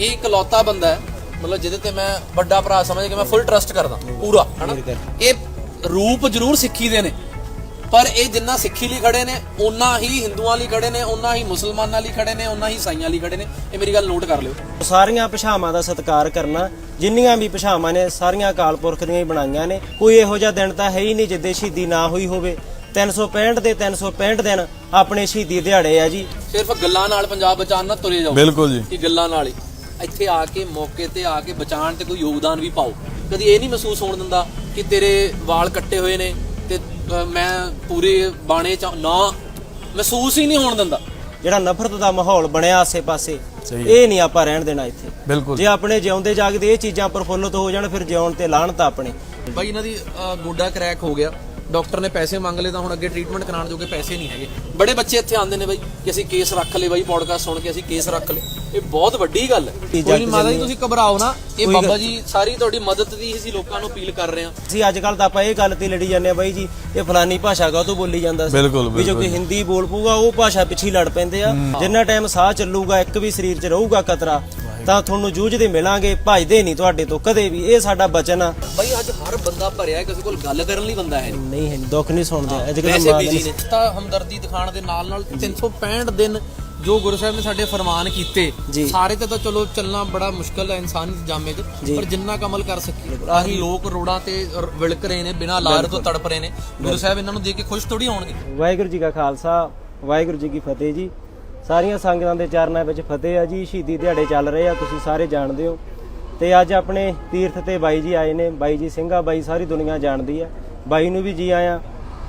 ਇਹ ਇਕਲੌਤਾ ਬੰਦਾ ਹੈ ਮਤਲਬ ਜਿਹਦੇ ਤੇ ਮੈਂ ਵੱਡਾ ਭਰਾ ਸਮਝ ਕੇ ਮੈਂ ਫੁੱਲ ਟਰਸਟ ਕਰਦਾ ਪੂਰਾ ਹਨਾ? ਇਹ ਰੂਪ ਜ਼ਰੂਰ ਸਿੱਖੀ ਦੇ ਨੇ ਪਰ ਇਹ ਜਿੰਨਾ ਸਿੱਖੀ ਲਈ ਖੜੇ ਨੇ ਓਨਾ ਹੀ ਹਿੰਦੂਆਂ ਲਈ ਖੜੇ ਨੇ ਓਨਾ ਹੀ ਮੁਸਲਮਾਨਾਂ ਲਈ ਖੜੇ ਨੇ ਓਨਾ ਹੀ ਈਸਾਈਆਂ ਲਈ ਖੜੇ ਨੇ ਇਹ ਮੇਰੀ ਗੱਲ ਨੋਟ ਕਰ ਲਿਓ। ਸਾਰੀਆਂ ਭਾਸ਼ਾਵਾਂ ਦਾ ਸਤਿਕਾਰ ਕਰਨਾ ਜਿੰਨੀਆਂ ਵੀ ਭਾਸ਼ਾਵਾਂ ਨੇ ਸਾਰੀਆਂ ਅਕਾਲ ਪੁਰਖ ਦੀਆਂ ਹੀ ਬਣਾਈਆਂ ਨੇ ਕੋਈ ਇਹੋ ਜਿਹਾ ਦਿਨ ਤਾਂ ਹੈ ਹੀ ਨਹੀਂ ਜਿੱਦੇ ਸ਼ਹੀਦੀ ਨਾ ਹੋਈ ਹੋਵੇ। 365 ਦੇ 365 ਦਿਨ ਆਪਣੇ ਸ਼ਹੀਦੀ ਦਿਹਾੜੇ ਆ ਜੀ। ਸਿਰਫ ਗੱਲਾਂ ਨਾਲ ਪੰਜਾਬ ਬਚਾਉਣ ਨਾਲ ਤੁਰੇ ਜਾਓ। ਬਿਲਕੁਲ ਜੀ। ਕਿ ਗੱਲਾਂ ਨਾਲ ਹੀ। ਇੱਥੇ ਆ ਕੇ ਮੌਕੇ ਤੇ ਆ ਕੇ ਬਚਾਉਣ ਤੇ ਕੋਈ ਯੋਗਦਾਨ ਵੀ ਪਾਓ। ਕਦੀ ਇਹ ਨਹੀਂ ਮਹਿਸੂਸ ਹੋਣ ਦਿੰਦਾ ਕਿ ਤੇਰੇ ਵਾਲ ਕੱਟੇ ਹੋਏ ਨੇ ਤੇ ਮੈਂ ਪੂਰੇ ਬਾਣੇ ਚ ਨਾ। ਮਹਿਸੂਸ ਹੀ ਨਹੀਂ ਹੋਣ ਦਿੰਦਾ। ਜਿਹੜਾ ਨਫ਼ਰਤ ਦਾ ਮਾਹੌਲ ਬਣਿਆ ਆਸੇ-ਪਾਸੇ ਇਹ ਨਹੀਂ ਆਪਾਂ ਰਹਿਣ ਦੇਣਾ ਇੱਥੇ। ਬਿਲਕੁਲ। ਜੇ ਆਪਣੇ ਜਿਉਂਦੇ ਜਾਗਦੇ ਇਹ ਚੀਜ਼ਾਂ ਪ੍ਰਫੁੱਲਤ ਹੋ ਜਾਣ ਫਿਰ ਜਿਉਣ ਤੇ ਲਾਹਣਤ ਆਪਣੇ। ਬਾਈ ਇਹਨਾਂ ਦੀ ਗੋਡਾ ਕ੍ਰੈਕ ਹੋ ਗਿਆ। ਡਾਕਟਰ ਨੇ ਪੈਸੇ ਮੰਗ ਲਏ ਤਾਂ ਹੁਣ ਅੱਗੇ ਟ੍ਰੀਟਮੈਂਟ ਕਰਾਉਣ ਜੋਗੇ ਪੈਸੇ ਨਹੀਂ ਹੈਗੇ। ਬੜੇ ਬੱਚੇ ਇੱਥੇ ਆਉਂਦੇ ਨੇ ਬਾਈ ਕਿ ਅਸੀਂ ਕੇਸ ਰੱਖ ਲਏ ਬਾਈ ਪੋਡਕਾਸਟ ਸੁਣ ਕੇ ਅਸੀਂ ਕੇਸ ਰੱਖ ਲਏ। ਇਹ ਬਹੁਤ ਵੱਡੀ ਗੱਲ ਹੈ। ਕੋਈ ਨਹੀਂ ਮਾਤਾ ਜੀ ਤੁਸੀਂ ਘਬਰਾਓ ਨਾ। ਇਹ ਬਾਬਾ ਜੀ ਸਾਰੀ ਤੁਹਾਡੀ ਮਦਦ ਦੀ ਅਸੀਂ ਲੋਕਾਂ ਨੂੰ ਅਪੀਲ ਕਰ ਰਹੇ ਹਾਂ। ਅਸੀਂ ਅੱਜ ਕੱਲ ਤਾਂ ਆਪਾਂ ਇਹ ਗੱਲ ਤੇ ਲੜੀ ਜਾਂਦੇ ਆ ਬਾਈ ਜੀ ਇਹ ਫਲਾਨੀ ਭਾਸ਼ਾ ਕਾ ਤੋਂ ਬੋਲੀ ਜਾਂਦਾ ਸੀ। ਬਿਲਕੁਲ, ਵੀ ਜੋ ਕੋਈ ਹਿੰਦੀ ਬੋਲ ਪੂਗਾ ਉਹ ਭਾਸ਼ਾ ਪਿੱਛੇ ਲੜ ਪੈਂਦੇ ਆ। ਜਿੰਨਾ ਟਾਈਮ ਸਾਹ ਚੱਲੂਗਾ ਇੱਕ ਵੀ ਸਰੀਰ 'ਚ ਰਹੂਗਾ ਕਤਰਾ ਤਾਂ ਤੁਹਾਨੂੰ ਜੂਝਦੇ ਮਿਲਾਂਗੇ ਭਜਦੇ ਨਹੀਂ ਤੁਹਾਡੇ ਤੋਂ ਕਦੇ ਵੀ। ਇਹ ਸਾਡਾ ਬਚਨ ਆ। ਬਾਈ ਅੱਜ ਹਰ ਬੰਦਾ ਭਰਿਆ ਹੈ, ਕਿਸੇ ਕੋਲ ਗੱਲ ਕਰਨ ਲਈ ਬੰਦਾ ਹੈ ਨਹੀਂ। ਨਹੀਂ ਹੈ ਦੁੱਖ ਨਹੀਂ ਸੁਣਦੇ। ਅੱਜ ਵੈਸੇ ਬਿਜ਼ੀ ਨੇ। ਤਾਂ ਹਮਦਰਦੀ ਦਿਖਾਣ ਦੇ ਨਾਲ ਨਾਲ 365 ਦਿਨ ਜੋ ਗੁਰੂ ਸਾਹਿਬ ਨੇ ਸਾਡੇ ਫਰਮਾਨ ਕੀਤੇ। ਸਾਰੇ ਤੇ ਤਾਂ ਚਲੋ ਚੱਲਣਾ ਬੜਾ ਮੁਸ਼ਕਲ ਹੈ ਇਨਸਾਨੀ ਜਾਮੇ 'ਚ ਪਰ ਜਿੰਨਾ ਕੁ ਅਮਲ ਕਰ ਸਕੀਏ ਆਹੀ ਲੋਕ ਰੋੜਾਂ ਤੇ ਰ- ਵਿਲਕ ਰਹੇ ਨੇ ਬਿਨਾਂ ਲਾਰ ਤੋਂ ਤੜਪ ਰਹੇ ਨੇ। ਗੁਰੂ ਸਾਹਿਬ ਇਹਨਾਂ ਨੂੰ ਦੇਖ ਕੇ ਖੁਸ਼ ਥੋੜੀ ਹੋਣਗੇ। ਵਾਹਿਗੁਰੂ ਜੀ ਕਾ ਖਾਲਸਾ ਵਾਹਿਗੁਰੂ ਜੀ ਕੀ ਫਤਿਹ ਜੀ। ਸਾਰੀਆਂ ਸੰਗਤਾਂ ਦੇ ਚਰਨਾਂ ਵਿੱਚ ਫਤਿਹ ਆ ਜੀ ਸ਼ਹੀਦੀ ਦਿਹਾੜੇ ਚੱਲ ਰਹੇ ਆ ਤੁਸੀਂ ਸਾਰੇ ਜਾਣਦੇ ਹੋ। ਤੇ ਅੱਜ ਆਪਣੇ ਤੀਰਥ ਤੇ ਬਾਈ ਜੀ ਆਏ ਨੇ ਬਾਈ ਜੀ ਸਿੰਘਾ ਬਾਈ ਸਾਰੀ ਦੁਨੀਆ ਜਾਣਦੀ ਆ। ਬਾਈ ਨੂੰ ਵੀ ਜੀ ਆਇਆ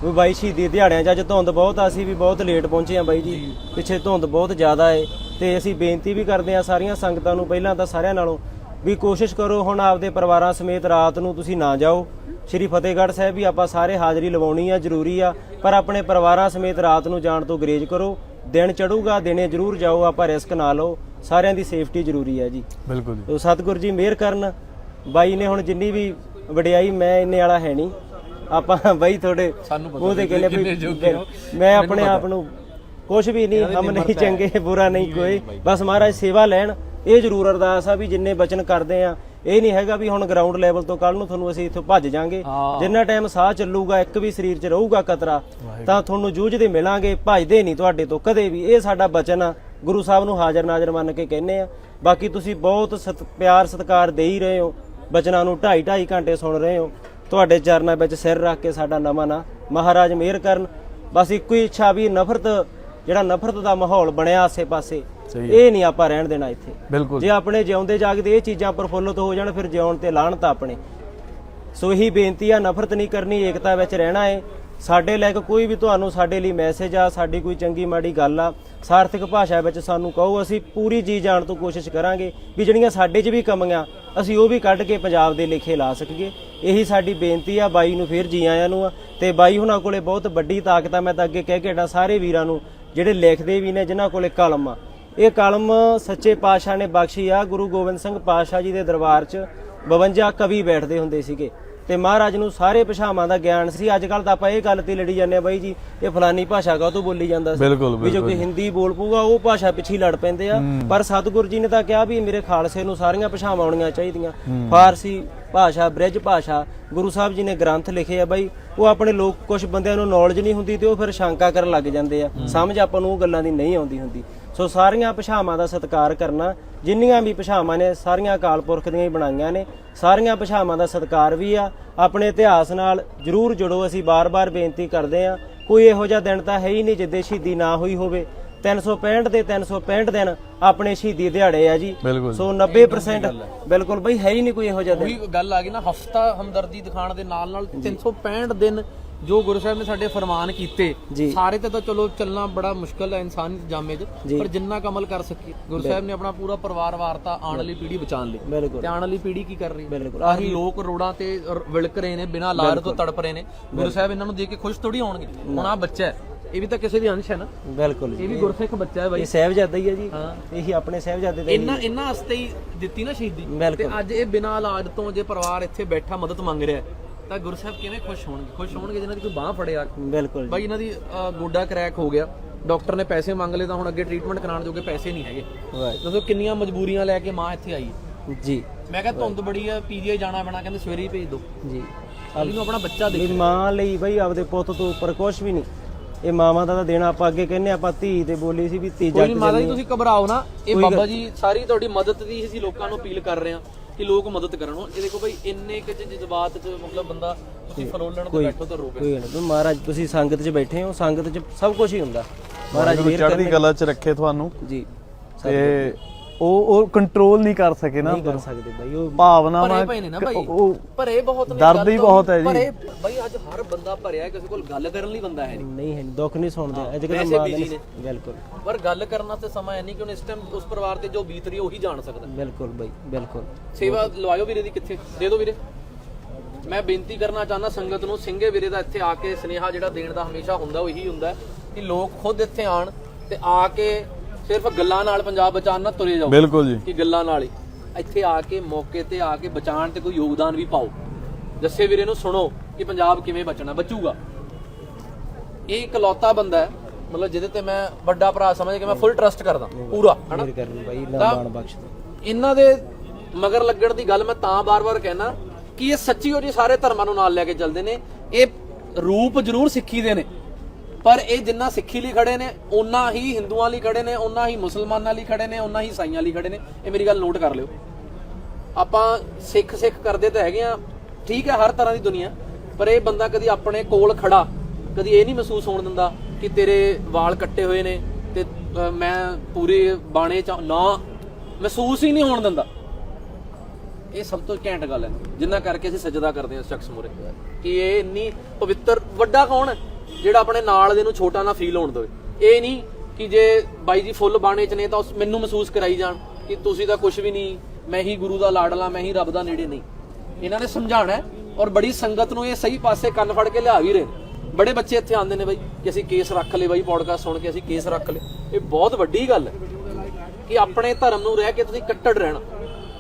ਵੀ ਬਾਈ ਸ਼ਹੀਦੀ ਦਿਹਾੜਿਆਂ 'ਚ ਅੱਜ ਧੁੰਦ ਬਹੁਤ ਆ ਅਸੀਂ ਵੀ ਬਹੁਤ ਲੇਟ ਪਹੁੰਚੇ ਆ ਬਾਈ ਜੀ। ਪਿੱਛੇ ਧੁੰਦ ਬਹੁਤ ਜ਼ਿਆਦਾ ਏ ਤੇ ਅਸੀਂ ਬੇਨਤੀ ਵੀ ਕਰਦੇ ਆ ਸਾਰੀਆਂ ਸੰਗਤਾਂ ਨੂੰ ਪਹਿਲਾਂ ਤਾਂ ਸਾਰਿਆਂ ਨਾਲੋਂ ਵੀ ਕੋਸ਼ਿਸ਼ ਕਰੋ ਹੁਣ ਆਪਦੇ ਪਰਿਵਾਰਾਂ ਸਮੇਤ ਰਾਤ ਨੂੰ ਤੁਸੀਂ ਨਾ ਜਾਓ। ਸ਼੍ਰੀ ਫਤਿਹਗੜ੍ਹ ਸਾਹਿਬ ਵੀ ਆਪਾਂ ਸਾਰੇ ਹਾਜ਼ਰੀ ਲਵਾਉਣੀ ਆ ਜ਼ਰੂਰੀ ਆ ਪਰ ਆਪਣੇ ਪਰਿਵਾਰਾਂ ਸਮੇਤ ਰਾਤ ਨੂੰ ਜਾਣ ਤੋਂ ਗਰੇਜ ਕਰੋ। ਦਿਨ ਚੜੂਗਾ ਦਿਨੇ ਜ਼ਰੂਰ ਜਾਓ ਆਪਾਂ ਰਿਸਕ ਨਾ ਲਓ। ਸਾਰਿਆਂ ਦੀ ਸੇਫਟੀ ਜ਼ਰੂਰੀ ਹੈ ਜੀ। ਬਿਲਕੁਲ ਜੀ। ਤੋ ਸਤਿਗੁਰੂ ਜੀ ਮਿਹਰ ਕਰਨ। ਬਾਈ ਨੇ ਹੁਣ ਜਿੰਨੀ ਵੀ ਵਡਿਆਈ ਮੈਂ ਇੰਨੇ ਵਾਲਾ ਹੈ ਨਹੀਂ। ਆਪਾਂ ਬਾਈ ਤੁਹਾਡੇ ਮੂੰਹ ਤੇ ਕਹਿੰਦੇ ਵੀ ਮੈਂ ਆਪਣੇ ਆਪ ਨੂੰ ਕੁਝ ਵੀ ਨਹੀਂ ਹਮ ਨਹੀਂ ਚੰਗੇ ਬੁਰਾ ਨਹੀਂ ਕੋਈ। ਬਸ ਮਹਾਰਾਜ ਸੇਵਾ ਲੈਣ। ਇਹ ਜ਼ਰੂਰ ਅਰਦਾਸ ਆ ਵੀ ਜਿੰਨੇ ਬਚਨ ਕਰਦੇ ਆ ਇਹ ਨਹੀਂ ਹੈਗਾ ਵੀ ਹੁਣ ਗਰਾਊਂਡ ਲੈਵਲ ਤੋਂ ਕੱਲ ਨੂੰ ਤੁਹਾਨੂੰ ਅਸੀਂ ਇੱਥੋਂ ਭੱਜ ਜਾਾਂਗੇ। ਜਿੰਨਾ ਟਾਈਮ ਸਾਹ ਚੱਲੂਗਾ ਇੱਕ ਵੀ ਸਰੀਰ 'ਚ ਰਹੂਗਾ ਕਤਰਾ ਤਾਂ ਤੁਹਾਨੂੰ ਜੂਝਦੇ ਮਿਲਾਂਗੇ ਭੱਜਦੇ ਨਹੀਂ ਤੁਹਾਡੇ ਤੋਂ ਕਦੇ ਵੀ। ਇਹ ਸਾਡਾ ਬਚਨ ਆ। ਗੁਰੂ ਸਾਹਿਬ ਨੂੰ ਹਾਜ਼ਰ ਨਾਜ਼ਰ ਮੰਨ ਕੇ ਕਹਿੰਨੇ ਆ। ਬਾਕੀ ਤੁਸੀਂ ਬਹੁਤ ਸਤ- ਪਿਆਰ ਸਤਿਕਾਰ ਦੇ ਹੀ ਰਹੇ ਹੋ। ਬਚਨਾਂ ਨੂੰ 2.5 2.5 ਘੰਟੇ ਸੁਣ ਰਹੇ ਹੋ। ਤੁਹਾਡੇ ਚਰਨਾਂ ਵਿੱਚ ਸਿਰ ਰੱਖ ਕੇ ਸਾਡਾ ਨਮਨ ਆ ਮਹਾਰਾਜ ਮਿਹਰ ਕਰਨ। ਬਸ ਇੱਕੋ ਹੀ ਇੱਛਾ ਵੀ ਨਫ਼ਰਤ ਜਿਹੜਾ ਨਫ਼ਰਤ ਦਾ ਮਾਹੌਲ ਬਣਿਆ ਆਸੇ-ਪਾਸੇ ਇਹ ਨਹੀਂ ਆਪਾਂ ਰਹਿਣ ਦੇਣਾ ਇੱਥੇ। ਬਿਲਕੁਲ। ਜੇ ਆਪਣੇ ਜਿਉਂਦੇ ਜਾਗਦੇ ਇਹ ਚੀਜ਼ਾਂ ਪ੍ਰਫੁੱਲਤ ਹੋ ਜਾਣ ਫਿਰ ਜਿਉਣ ਤੇ ਲਾਹਣਤ ਆਪਣੇ। ਸੋ ਇਹੀ ਬੇਨਤੀ ਆ ਨਫ਼ਰਤ ਨਹੀਂ ਕਰਨੀ ਏਕਤਾ ਵਿੱਚ ਰਹਿਣਾ ਏ। ਸਾਡੇ ਲਈ ਕੋਈ ਵੀ ਤੁਹਾਨੂੰ ਸਾਡੇ ਲਈ ਮੈਸੇਜ ਆ ਸਾਡੀ ਕੋਈ ਚੰਗੀ ਮਾੜੀ ਗੱਲ ਆ ਸਾਰਥਿਕ ਭਾਸ਼ਾ ਵਿੱਚ ਸਾਨੂੰ ਕਹੋ ਅਸੀਂ ਪੂਰੀ ਜੀ ਜਾਣ ਤੋਂ ਕੋਸ਼ਿਸ਼ ਕਰਾਂਗੇ ਵੀ ਜਿਹੜੀਆਂ ਸਾਡੇ 'ਚ ਵੀ ਕਮੀਆਂ ਅਸੀਂ ਉਹ ਵੀ ਕੱਢ ਕੇ ਪੰਜਾਬ ਦੇ ਲੇਖੇ ਲਾ ਸਕੀਏ। ਇਹੀ ਸਾਡੀ ਬੇਨਤੀ ਆ ਬਾਈ ਨੂੰ ਫੇਰ ਜੀ ਆਇਆਂ ਨੂੰ ਆ। ਤੇ ਬਾਈ ਹੁਣਾਂ ਕੋਲੇ ਬਹੁਤ ਵੱਡੀ ਤਾਕਤ ਆ ਮੈਂ ਤਾਂ ਅੱਗੇ ਕਹਿ ਕੇ ਹਟਾਂ ਸਾਰੇ ਵੀਰਾਂ ਨੂੰ ਜਿਹੜੇ ਲਿਖਦੇ ਵੀ ਨੇ ਜਿਨ੍ਹਾਂ ਕੋਲੇ ਕਲਮ ਆ। ਇਹ ਕਲਮ ਸੱਚੇ ਪਾਤਸ਼ਾਹ ਨੇ ਬਖਸ਼ੀ ਆ। ਗੁਰੂ ਗੋਬਿੰਦ ਸਿੰਘ ਪਾਤਸ਼ਾਹ ਜੀ ਦੇ ਦਰਬਾਰ 'ਚ 52 ਕਵੀ ਬੈਠਦੇ ਹੁੰਦੇ ਸੀਗੇ। ਤੇ ਮਹਾਰਾਜ ਨੂੰ ਸਾਰੇ ਭਾਸ਼ਾਵਾਂ ਦਾ ਗਿਆਨ ਸੀ। ਅੱਜ ਕੱਲ ਤਾਂ ਆਪਾਂ ਇਹ ਗੱਲ ਤੇ ਲੜੀ ਜਾਂਦੇ ਆ ਬਾਈ ਜੀ ਇਹ ਫਲਾਨੀ ਭਾਸ਼ਾ ਕਾ ਤੋਂ ਬੋਲੀ ਜਾਂਦਾ ਸੀ? ਵੀ ਜੋ ਕੋਈ ਹਿੰਦੀ ਬੋਲ ਪੂਗਾ ਉਹ ਭਾਸ਼ਾ ਪਿੱਛੇ ਲੜ ਪੈਂਦੇ ਆ। ਪਰ ਸਤਿਗੁਰੂ ਜੀ ਨੇ ਤਾਂ ਕਿਹਾ ਵੀ ਮੇਰੇ ਖਾਲਸੇ ਨੂੰ ਸਾਰੀਆਂ ਭਾਸ਼ਾਵਾਂ ਆਉਣੀਆਂ ਚਾਹੀਦੀਆਂ। ਫਾਰਸੀ ਭਾਸ਼ਾ ਬ੍ਰਿਜ ਭਾਸ਼ਾ ਗੁਰੂ ਸਾਹਿਬ ਜੀ ਨੇ ਗ੍ਰੰਥ ਲਿਖੇ ਆ ਬਾਈ ਉਹ ਆਪਣੇ ਲੋਕ ਕੁਝ ਬੰਦਿਆਂ ਨੂੰ ਨੌਲੇਜ ਨਹੀਂ ਹੁੰਦੀ ਤੇ ਉਹ ਫਿਰ ਸ਼ੰਕਾ ਕਰਨ ਲੱਗ ਜਾਂਦੇ ਆ। ਸਮਝ ਆਪਾਂ ਨੂੰ ਉਹ ਗੱਲਾਂ ਦੀ ਨਹੀਂ ਆਉਂਦੀ ਹੁੰਦੀ। ਸੋ ਸਾਰੀਆਂ ਭਾਸ਼ਾਵਾਂ ਦਾ ਸਤਿਕਾਰ ਕਰਨਾ ਜਿੰਨੀਆਂ ਵੀ ਭਾਸ਼ਾਵਾਂ ਨੇ ਸਾਰੀਆਂ ਅਕਾਲ ਪੁਰਖ ਦੀਆਂ ਹੀ ਬਣਾਈਆਂ ਨੇ ਸਾਰੀਆਂ ਭਾਸ਼ਾਵਾਂ ਦਾ ਸਤਿਕਾਰ ਵੀ ਆ। ਆਪਣੇ ਇਤਿਹਾਸ ਨਾਲ ਜਰੂਰ ਜੁੜੋ ਅਸੀਂ ਬਾਰ-ਬਾਰ ਬੇਨਤੀ ਕਰਦੇ ਆ ਕੋਈ ਇਹੋ ਜਿਹਾ ਦਿਨ ਤਾਂ ਹੈ ਹੀ ਨਹੀਂ ਜਿੱਦੇ ਸ਼ਹੀਦੀ ਨਾ ਹੋਈ ਹੋਵੇ। 365 ਦੇ 365 ਦਿਨ ਆਪਣੇ ਸ਼ਹੀਦੀ ਦਿਹਾੜੇ ਆ ਜੀ। ਬਿਲਕੁਲ। ਸੋ 90% ਬਿਲਕੁਲ ਬਈ ਹੈ ਹੀ ਨਹੀਂ ਕੋਈ ਇਹੋ ਜਿਹਾ ਦਿਨ। ਉਹੀ ਗੱਲ ਆ ਗਈ ਨਾ ਹਫਤਾ ਹਮਦਰਦੀ ਦਿਖਾਣ ਦੇ ਨਾਲ ਨਾਲ 365 ਦਿਨ ਜੋ ਗੁਰੂ ਸਾਹਿਬ ਨੇ ਸਾਡੇ ਫਰਮਾਨ ਕੀਤੇ। ਸਾਰੇ ਤੇ ਤਾਂ ਚਲੋ ਚੱਲਣਾ ਬੜਾ ਮੁਸ਼ਕਲ ਹੈ ਇਨਸਾਨੀ ਜਾਮੇ 'ਚ ਪਰ ਜਿੰਨਾ ਕੁ ਅਮਲ ਕਰ ਸਕੀਏ ਗੁਰੂ ਸਾਹਿਬ ਨੇ ਆਪਣਾ ਪੂਰਾ ਪਰਿਵਾਰ ਵਾਰਤਾ ਆਉਣ ਵਾਲੀ ਪੀੜ੍ਹੀ ਬਚਾਉਣ ਲਈ। ਬਿਲਕੁਲ। ਤੇ ਆਉਣ ਵਾਲੀ ਪੀੜ੍ਹੀ ਕੀ ਕਰ ਰਹੀ ਹੈ? ਬਿਲਕੁਲ। ਆਹੀ ਲੋਕ ਰੋੜਾਂ ਤੇ ਵਿਲਕ ਰਹੇ ਨੇ ਬਿਨਾਂ ਲਾਰ ਤੋਂ ਤੜਪ ਰਹੇ ਨੇ। ਗੁਰੂ ਸਾਹਿਬ ਇਹਨਾਂ ਨੂੰ ਦੇਖ ਕੇ ਖੁਸ਼ ਥੋੜੀ ਹੋਣਗੇ। ਹੁਣ ਆ ਬੱਚਾ ਹੈ। ਇਹ ਵੀ ਤਾਂ ਕਿਸੇ ਦੀ ਅੰਸ਼ ਹੈ ਨਾ। ਬਿਲਕੁਲ ਇਹ ਵੀ ਗੁਰਸਿੱਖ ਬੱਚਾ ਹੈ ਬਾਈ। ਇਹ ਸਹਿਬਜ਼ਾਦਾ ਹੀ ਹੈ ਜੀ। ਹਾਂ। ਇਹੀ ਆਪਣੇ ਸਹਿਬਜ਼ਾਦੇ ਦੇ ਇਹਨਾਂ ਇਹਨਾਂ ਵਾਸਤੇ ਹੀ ਦਿੱਤੀ ਨਾ ਸ਼ਹੀਦੀ। ਤੇ ਅੱਜ ਇਹ ਬਿਨਾਂ ਇਲਾਜ ਤੋਂ ਜੇ ਪਰਿਵਾਰ ਇੱਥੇ ਬੈਠਾ ਮਦਦ ਮੰਗ ਰਿਹਾ ਤਾਂ ਗੁਰੂ ਸਾਹਿਬ ਕਿਵੇਂ ਖੁਸ਼ ਹੋਣਗੇ? ਖੁਸ਼ ਹੋਣਗੇ ਜਿਨ੍ਹਾਂ ਦੀ ਕੋਈ ਬਾਹ ਫੜਿਆ। ਬਿਲਕੁਲ ਬਾਈ ਇਹਨਾਂ ਦੀ ਗੋਡਾ ਕ੍ਰੈਕ ਹੋ ਗਿਆ। ਡਾਕਟਰ ਨੇ ਪੈਸੇ ਮੰਗ ਲਏ ਤਾਂ ਹੁਣ ਅੱਗੇ ਟ੍ਰੀਟਮੈਂਟ ਕਰਾਉਣ ਜੋਗੇ ਪੈਸੇ ਨਹੀਂ ਹੈਗੇ। ਦੱਸੋ ਕਿੰਨੀਆਂ ਮਜਬੂਰੀਆਂ ਲੈ ਕੇ ਮਾਂ ਇੱਥੇ ਆਈ ਜੀ। ਮੈਂ ਕਿਹਾ ਧੁੰਦ ਬੜੀ ਹੈ ਪੀਜੀਆਈ ਜਾਣਾ ਪੈਣਾ ਕਹਿੰਦੇ ਸਵੇਰੇ ਹੀ ਭੇਜ ਦਿਓ। ਜੀ। ਅਲੀ ਨੂੰ ਆਪਣਾ ਬੱਚਾ ਦੇ ਮੇਰੀ ਮਾਂ ਲਈ ਬਈ ਆਪਦੇ ਪੁੱਤ ਤੋਂ ਉੱਪਰ ਕੁਝ ਵੀ ਨਹੀਂ। ਇਹ ਮਾਵਾਂ ਦਾ ਤਾਂ ਦੇਣਾ ਆਪਾਂ ਅੱਗੇ ਕਹਿੰਨੇ ਆਪਾਂ ਧੀ ਤੇ ਬੋਲੀ ਸੀ ਵੀ ਧੀ ਕੋਈ ਜੱਟ ਨਹੀਂ ਮਾਤਾ ਜੀ। ਤੁਸੀਂ ਘਬਰਾਓ ਨਾ। ਇਹ ਬਾਬਾ ਜੀ ਸਾਰੀ ਤੁਹਾਡੀ ਮਦਦ ਦੀ ਅਸੀਂ ਲੋਕਾਂ ਨੂੰ ਅਪੀਲ ਕਰ ਰਹੇ ਹਾਂ ਕਿ ਲੋਕ ਮਦਦ ਕਰਨ। ਹੁਣ ਇਹ ਦੇਖੋ ਭਾਈ ਇੰਨੇ ਕਿ ਜਜ਼ਬਾਤ ਚ ਮਤਲਬ ਬੰਦਾ ਤੁਸੀਂ ਫਲੋਲਣ ਤੇ ਬੈਠੋ ਤਾਂ ਰੋਵੇ ਕੋਈ ਨਹੀਂ। ਮਹਾਰਾਜ ਤੁਸੀਂ ਸੰਗਤ 'ਚ ਬੈਠੇ ਹੋ ਸੰਗਤ 'ਚ ਸਭ ਕੁਝ ਹੀ ਹੁੰਦਾ। ਮਹਾਰਾਜ ਵਾਹਿਗੁਰੂ ਮਿਹਰ ਚੜ੍ਹਦੀ ਕਲਾ 'ਚ ਰੱਖੇ ਤੁਹਾਨੂੰ। ਜੀ। ਤੇ ਉਹ ਉਹ ਕੰਟਰੋਲ ਨਹੀਂ ਕਰ ਸਕੇ ਨਾ ਨਹੀਂ ਕਰ ਸਕਦੇ ਬਾਈ ਉਹ ਭਰੇ ਭਾਵਨਾਵਾਂ ਪਏ ਨੇ ਨਾ ਕ- ਭਾਈ ਉਹ ਭਰੇ ਬਹੁਤ ਨੇ ਦਰਦ ਗੱਲ ਹੀ ਤਾਂ- ਬਹੁਤ ਹੈ ਜੀ। ਭਰੇ ਭਾਈ ਅੱਜ ਹਰ ਬੰਦਾ ਭਰਿਆ ਹੈ ਕਿਸੇ ਕੋਲ ਗੱਲ ਕਰਨ ਲਈ ਬੰਦਾ ਹੈ ਨਹੀਂ। ਨਹੀਂ ਹੈ ਦੁੱਖ ਨਹੀਂ ਸੁਣਦੇ ਅੱਜ ਕੱਲ੍ਹ ਵੈਸੇ ਮਾਂ busy ਦੇ ਬਿਲਕੁਲ। ਪਰ ਗੱਲ ਕਰਨ ਤੇ ਸਮਾਂ ਹੈ ਨਹੀਂ ਕਿ ਹੁਣ ਇਸ ਟਾਈਮ ਉਸ ਪਰਿਵਾਰ ਤੇ ਜੋ ਬੀਤ ਰਹੀ ਹੈ ਉਹੀ ਜਾਣ ਸਕਦਾ। ਬਿਲਕੁਲ ਬਾਈ ਬਿਲਕੁਲ। ਸੇਵਾ ਲਵਾਇਓ ਵੀਰੇ ਦੀ ਕਿੱਥੇ? ਦੇ ਦਿਓ ਵੀਰੇ। ਮੈਂ ਬੇਨਤੀ ਕਰਨਾ ਚਾਹੁੰਦਾ ਸੰਗਤ ਨੂੰ ਸਿੰਘੇ ਵੀਰੇ ਦਾ ਇੱਥੇ ਆ ਕੇ ਸਨੇਹਾ ਜਿਹੜਾ ਦੇਣ ਦਾ ਹਮੇਸ਼ਾ ਹੁੰਦਾ ਉਹ ਹੁੰਦਾ ਕਿ ਲੋਕ ਖੁਦ ਇੱਥੇ ਆਣ ਤੇ ਆ ਕੇ ਸਿਰਫ ਗੱਲਾਂ ਨਾਲ ਪੰਜਾਬ ਬਚਾਉਣ ਨਾ ਤੁਰੇ ਜਾਓ। ਬਿਲਕੁਲ ਜੀ। ਕਿ ਗੱਲਾਂ ਨਾਲ ਹੀ। ਇੱਥੇ ਆ ਕੇ ਮੌਕੇ ਤੇ ਆ ਕੇ ਬਚਾਉਣ ਤੇ ਕੋਈ ਯੋਗਦਾਨ ਵੀ ਪਾਓ। ਜੱਸੇ ਵੀਰੇ ਨੂੰ ਸੁਣੋ ਕਿ ਪੰਜਾਬ ਕਿਵੇਂ ਬਚਣਾ ਬਚੂਗਾ। ਇਹ ਇਕਲੌਤਾ ਬੰਦਾ ਹੈ ਮਤਲਬ ਜਿਹਦੇ ਤੇ ਮੈਂ ਵੱਡਾ ਭਰਾ ਸਮਝ ਕੇ ਮੈਂ ਫੁੱਲ ਟਰਸਟ ਕਰਦਾ ਪੂਰਾ ਹਨਾ? ਬਾਈ ਬਖਸ਼ ਇਹਨਾਂ ਦੇ ਮਗਰ ਲੱਗਣ ਦੀ ਗੱਲ ਮੈਂ ਤਾਂ ਬਾਰ-ਬਾਰ ਕਹਿਣਾ ਕਿ ਇਹ ਸੱਚੀ ਹੋ ਜੀ ਸਾਰੇ ਧਰਮਾਂ ਨੂੰ ਨਾਲ ਲੈ ਕੇ ਚੱਲਦੇ ਨੇ। ਇਹ ਰੂਪ ਜ਼ਰੂਰ ਸਿੱਖੀ ਦੇ ਨੇ। ਪਰ ਇਹ ਜਿੰਨਾ ਸਿੱਖੀ ਲਈ ਖੜੇ ਨੇ, ਓਨਾ ਹੀ ਹਿੰਦੂਆਂ ਲਈ ਖੜੇ ਨੇ, ਓਨਾ ਹੀ ਮੁਸਲਮਾਨਾਂ ਲਈ ਖੜੇ ਨੇ, ਓਨਾ ਹੀ ਈਸਾਈਆਂ ਲਈ ਖੜੇ ਨੇ। ਇਹ ਮੇਰੀ ਗੱਲ ਨੋਟ ਕਰ ਲਿਓ। ਆਪਾਂ ਸਿੱਖ ਸਿੱਖ ਕਰਦੇ ਤਾਂ ਹੈਗੇ ਆ ਠੀਕ ਹੈ ਹਰ ਤਰ੍ਹਾਂ ਦੀ ਦੁਨੀਆ, ਪਰ ਇਹ ਬੰਦਾ ਕਦੀ ਆਪਣੇ ਕੋਲ ਖੜਾ, ਕਦੀ ਇਹ ਨਹੀਂ ਮਹਿਸੂਸ ਹੋਣ ਦਿੰਦਾ ਕਿ ਤੇਰੇ ਵਾਲ ਕੱਟੇ ਹੋਏ ਨੇ ਤੇ ਮੈਂ ਪੂਰੇ ਬਾਣੇ ਚ, ਨਾ, ਮਹਿਸੂਸ ਹੀ ਨਹੀਂ ਹੋਣ ਦਿੰਦਾ। ਇਹ ਸਭ ਤੋਂ ਘੈਂਟ ਗੱਲ ਹੈ। ਜਿੰਨਾ ਕਰਕੇ ਅਸੀਂ ਸਜਦਾ ਕਰਦੇ ਹਾਂ ਇਸ ਸ਼ਖਸ ਮੂਰੇ ਕਿ ਇਹ ਇੰਨੀ ਪਵਿੱਤਰ, ਵੱਡਾ ਕੌਣ ਹੈ? ਜਿਹੜਾ ਆਪਣੇ ਨਾਲ ਦੇ ਨੂੰ ਛੋਟਾ ਨਾ ਫੀਲ ਹੋਣ ਦੇਵੇ। ਇਹ ਨਹੀਂ ਕਿ ਜੇ ਬਾਈ ਜੀ ਫੁੱਲ ਬਾਣੇ ਚ ਨੇ ਤਾਂ ਉਸ- ਮੈਨੂੰ ਮਹਿਸੂਸ ਕਰਾਈ ਜਾਣ ਕਿ ਤੁਸੀਂ ਤਾਂ ਕੁਝ ਵੀ ਨਹੀਂ, ਮੈਂ ਹੀ ਗੁਰੂ ਦਾ ਲਾਡਲਾ, ਮੈਂ ਹੀ ਰੱਬ ਦਾ ਨੇੜੇ ਨਹੀਂ। ਇਹਨਾਂ ਨੇ ਸਮਝਾਣਾ ਹੈ ਔਰ ਬੜੀ ਸੰਗਤ ਨੂੰ ਇਹ ਸਹੀ ਪਾਸੇ ਕੰਨ ਫੜ ਕੇ ਲਿਆ ਵੀ ਰਹੇ ਬੜੇ ਬੱਚੇ ਇੱਥੇ ਆਉਂਦੇ ਨੇ ਬਾਈ ਕਿ ਅਸੀਂ ਕੇਸ ਰੱਖ ਲਏ ਬਾਈ ਪੋਡਕਾਸਟ ਸੁਣ ਕੇ ਅਸੀਂ ਕੇਸ ਰੱਖ ਲਏ। ਇਹ ਬਹੁਤ ਵੱਡੀ ਗੱਲ ਹੈ ਕਿ ਆਪਣੇ ਧਰਮ ਨੂੰ ਰਹਿ ਕੇ ਤੁਸੀਂ ਕੱਟੜ ਰਹਿਣਾ।